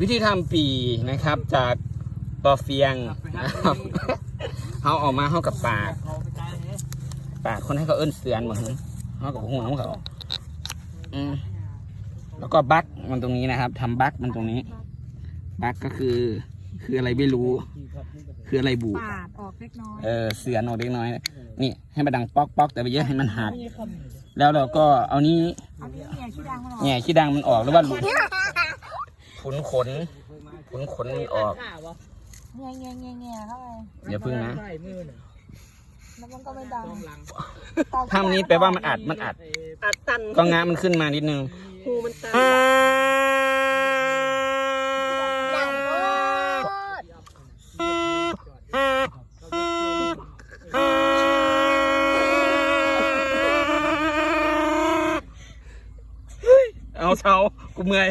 วิธีทำปีนะครับจากตอเฟียงนะครับเขาเออกมาเข้ากับปากปากคนให้เขาเอิ้นเสือนเหมือนเขากับหูน้องเขาอืมแล้วก็บักมันตรงนี้นะครับทำบักมันตรงนี้ บักก็คือ คืออะไรไม่รู้ คืออะไรบูดปาดออกเล็กน้อยเออเสือนออกเล็กน้อย นี่ ให้มันดังป๊อกป๊อกแต่ไปเยอะให้มันหักแล้วเราก็เอานี้เอาที่เนี่ยชื่อดังมันออกแง่ขี้ดังมันออกหรือว่าหลุด ขุนขน ขุนขนมันออก เงี้ยเงี้ยเงี้ยเงี้ยเข้าไปอย่าพึ่งนะ แล้วมันก็ไม่ดังถ้ำนี้แปลว่ามันอัด มันอัด อัดตันก็งะมันขึ้นมานิดนึง หูมันตันดังโคตรเอาเช้ากูเมื่อย